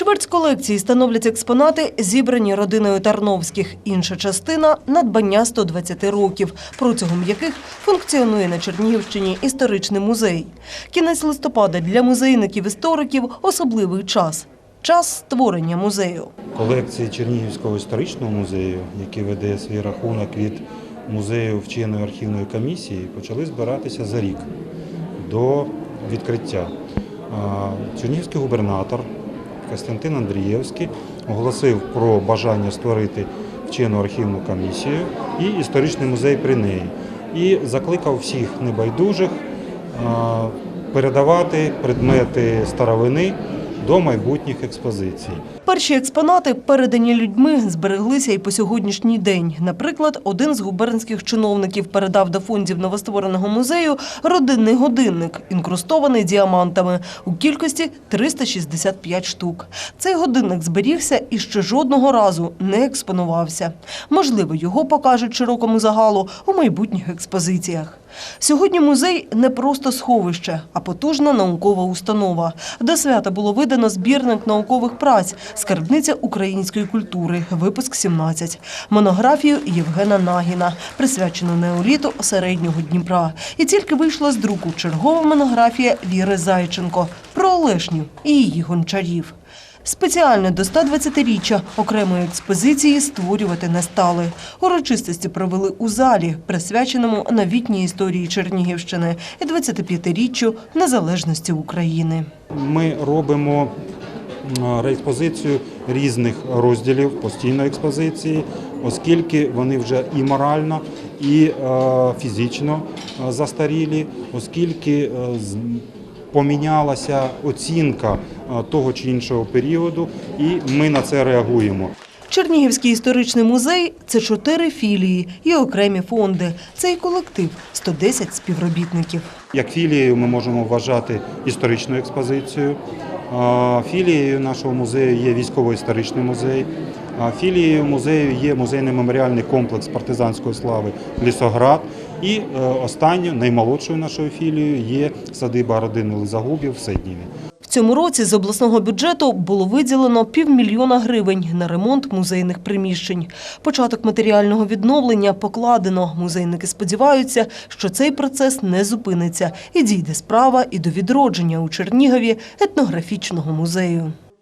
Чверть колекції становлять експонати, зібрані родиною Тарновських. Інша частина надбання 120 років, протягом яких функціонує на Чернігівщині історичний музей. Кінець листопада для музейників-істориків особливий час. Час створення музею. колекції Чернігівського історичного музею, який веде свій рахунок від музею вченої архівної комісії, почали збиратися за рік до відкриття. Чернігівський губернатор Костянтин Андрієвський оголосив про бажання створити вчену архівну комісію і історичний музей при неї. І закликав всіх небайдужих передавати предмети старовини до майбутніх експозицій. Перші експонати, передані людьми, збереглися і по сьогоднішній день. Наприклад, один з губернських чиновників передав до фондів новоствореного музею родинний годинник, інкрустований діамантами у кількості 365 штук. Цей годинник зберігся і ще жодного разу не експонувався. Можливо, його покажуть широкому загалу у майбутніх експозиціях. Сьогодні музей не просто сховище, а потужна наукова установа. До свята було видано збірник наукових праць Скарбниця української культури, випуск 17, монографію Євгена Нагіна, присвячену неоліту середнього Дніпра. І тільки вийшла з друку чергова монографія Віри Зайченко про Олешню і її гончарів. Спеціально до 120-річчя окремої експозиції створювати не стали. Урочистості провели у залі, присвяченому новітній історії Чернігівщини і 25-річчю незалежності України. Ми робимо реекспозицію різних розділів постійної експозиції, оскільки вони вже і морально, і е, фізично е, застарілі, оскільки е, помінялася оцінка е, того чи іншого періоду, і ми на це реагуємо. Чернігівський історичний музей це чотири філії і окремі фонди. Це і колектив 110 співробітників. Як філією ми можемо вважати історичну експозицію. Філією нашого музею є військово-історичний музей. Філією музею є музейний меморіальний комплекс партизанської слави Лісоград. І е, останньою, наймолодшою нашою філією є садиба родини Лизагубів в Седніві. В цьому році з обласного бюджету було виділено півмільйона гривень на ремонт музейних приміщень. Початок матеріального відновлення покладено. Музейники сподіваються, що цей процес не зупиниться і дійде справа і до відродження у Чернігові етнографічного музею.